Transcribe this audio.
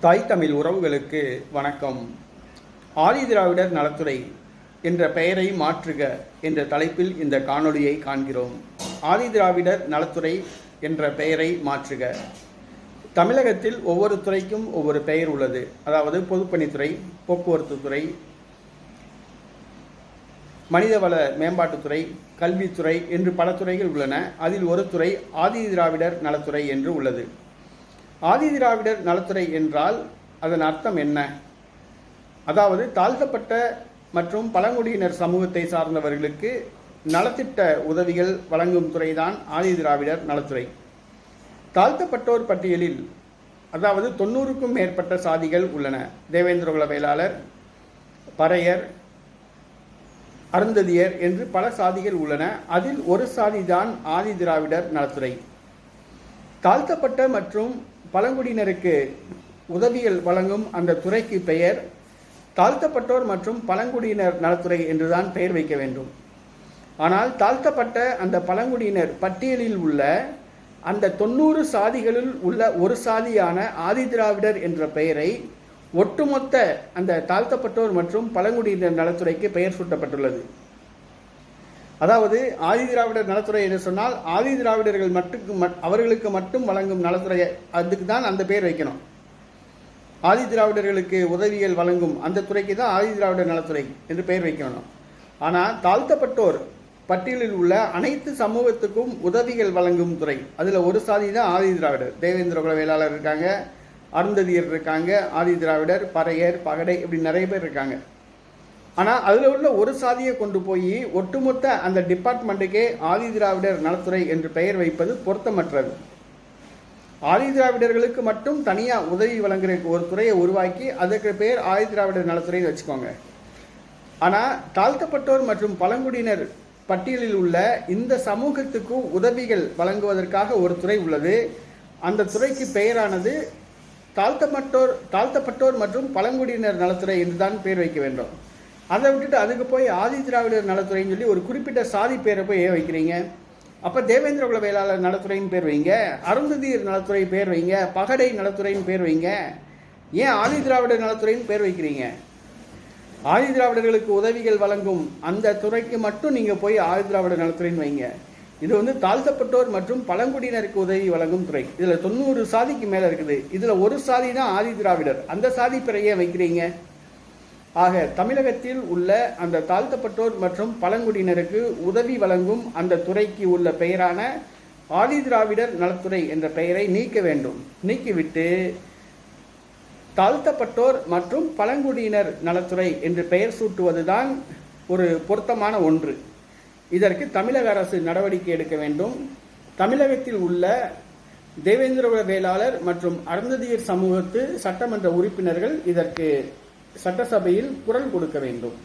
தாய் தமிழ் உறவுகளுக்கு வணக்கம். ஆதிதிராவிடர் நலத்துறை என்ற பெயரை மாற்றுக என்ற தலைப்பில் இந்த காணொளியை காண்கிறோம். ஆதிதிராவிடர் நலத்துறை என்ற பெயரை மாற்றுக. தமிழகத்தில் ஒவ்வொரு துறைக்கும் ஒவ்வொரு பெயர் உள்ளது. அதாவது பொதுப்பணித்துறை போக்குவரத்து துறை மனிதவள மேம்பாட்டுத்துறை கல்வித்துறை என்று பல துறைகள் உள்ளன. அதில் ஒரு துறை ஆதிதிராவிடர் நலத்துறை என்று உள்ளது. ஆதிதிராவிடர் நலத்துறை என்றால் அதன் அர்த்தம் என்ன? அதாவது தாழ்த்தப்பட்ட மற்றும் பழங்குடியினர் சமூகத்தை சார்ந்தவர்களுக்கு நலத்திட்ட உதவிகள் வழங்கும் துறைதான் ஆதிதிராவிடர் நலத்துறை. தாழ்த்தப்பட்டோர் பட்டியலில் அதாவது தொண்ணூறுக்கும் மேற்பட்ட சாதிகள் உள்ளன. தேவேந்திரகுல வேளாளர் பறையர் அருந்ததியர் என்று பல சாதிகள் உள்ளன. அதில் ஒரு சாதிதான் ஆதிதிராவிடர் நலத்துறை. தாழ்த்தப்பட்ட மற்றும் பழங்குடியினருக்கு உதவிகள் வழங்கும் அந்த துறைக்கு பெயர் தாழ்த்தப்பட்டோர் மற்றும் பழங்குடியினர் நலத்துறை என்றுதான் பெயர் வைக்க வேண்டும். ஆனால் தாழ்த்தப்பட்ட அந்த பழங்குடியினர் பட்டியலில் உள்ள அந்த தொண்ணூறு சாதிகளில் உள்ள ஒரு சாதியான ஆதிதிராவிடர் என்ற பெயரை ஒட்டுமொத்த அந்த தாழ்த்தப்பட்டோர் மற்றும் பழங்குடியினர் நலத்துறைக்கு பெயர் சூட்டப்பட்டுள்ளது. அதாவது ஆதிதிராவிடர் நலத்துறை என்று சொன்னால் ஆதிதிராவிடர்கள் மட்டுக்கு அவர்களுக்கு மட்டும் வழங்கும் நலத்துறை அதுக்கு தான் அந்த பெயர் வைக்கணும். ஆதிதிராவிடர்களுக்கு உதவிகள் வழங்கும் அந்த துறைக்கு தான் ஆதிதிராவிடர் நலத்துறை என்று பெயர் வைக்கணும். ஆனால் தாழ்த்தப்பட்டோர் பட்டியலில் உள்ள அனைத்து சமூகத்துக்கும் உதவிகள் வழங்கும் துறை. அதில் ஒரு சாதி தான் ஆதிதிராவிடர் தேவேந்திர குல வேளாளர் இருக்காங்க அருந்ததியர் இருக்காங்க ஆதிதிராவிடர் பறையர் பகடை இப்படி நிறைய பேர் இருக்காங்க. ஆனால் அதில் உள்ள ஒரு சாதியை கொண்டு போய் ஒட்டுமொத்த அந்த டிபார்ட்மெண்ட்டுக்கே ஆதிதிராவிடர் நலத்துறை என்று பெயர் வைப்பது பொருத்தமற்றது. ஆதிதிராவிடர்களுக்கு மட்டும் தனியாக உதவி வழங்குற ஒரு துறையை உருவாக்கி அதற்கு பேர் ஆதிதிராவிடர் நலத்துறைன்னு வச்சுக்கோங்க. ஆனால் தாழ்த்தப்பட்டோர் மற்றும் பழங்குடியினர் பட்டியலில் உள்ள இந்த சமூகத்துக்கு உதவிகள் வழங்குவதற்காக ஒரு துறை உள்ளது. அந்த துறைக்கு பெயரானது தாழ்த்தப்பட்டோர் தாழ்த்தப்பட்டோர் மற்றும் பழங்குடியினர் நலத்துறை என்றுதான் பெயர் வைக்க வேண்டும். அதை விட்டுட்டு அதுக்கு போய் ஆதி திராவிடர் நலத்துறைன்னு சொல்லி ஒரு குறிப்பிட்ட சாதி பேரை போய் ஏன் வைக்கிறீங்க. அப்போ தேவேந்திர குல வேளாளர் நலத்துறைன்னு பேர் வைங்க. அருந்ததியர் நலத்துறை பேர் வைங்க. பகடை நலத்துறைன்னு பேர் வைங்க. ஏன் ஆதி திராவிடர் நலத்துறைன்னு பேர் வைக்கிறீங்க? ஆதி திராவிடர்களுக்கு உதவிகள் வழங்கும் அந்த துறைக்கு மட்டும் நீங்கள் போய் ஆதி திராவிடர் நலத்துறைன்னு வைங்க. இது வந்து தாழ்த்தப்பட்டோர் மற்றும் பழங்குடியினருக்கு உதவி வழங்கும் துறை. இதில் தொண்ணூறு சாதிக்கு மேலே இருக்குது. இதில் ஒரு சாதி தான் ஆதி திராவிடர். அந்த சாதி பிறையே வைக்கிறீங்க? ஆக தமிழகத்தில் உள்ள அந்த தாழ்த்தப்பட்டோர் மற்றும் பழங்குடியினருக்கு உதவி வழங்கும் அந்த துறைக்கு உள்ள பெயரான ஆதிதிராவிடர் நலத்துறை என்ற பெயரை நீக்க வேண்டும். நீக்கிவிட்டு தாழ்த்தப்பட்டோர் மற்றும் பழங்குடியினர் நலத்துறை என்று பெயர் சூட்டுவதுதான் ஒரு பொருத்தமான ஒன்று. இதற்கு தமிழக அரசு நடவடிக்கை எடுக்க வேண்டும். தமிழகத்தில் உள்ள தேவேந்திர வேளாளர் மற்றும் அருந்ததியர் சமூகத்து சட்டமன்ற உறுப்பினர்கள் இதற்கு சட்டசபையில் குரல் கொடுக்க வேண்டும்.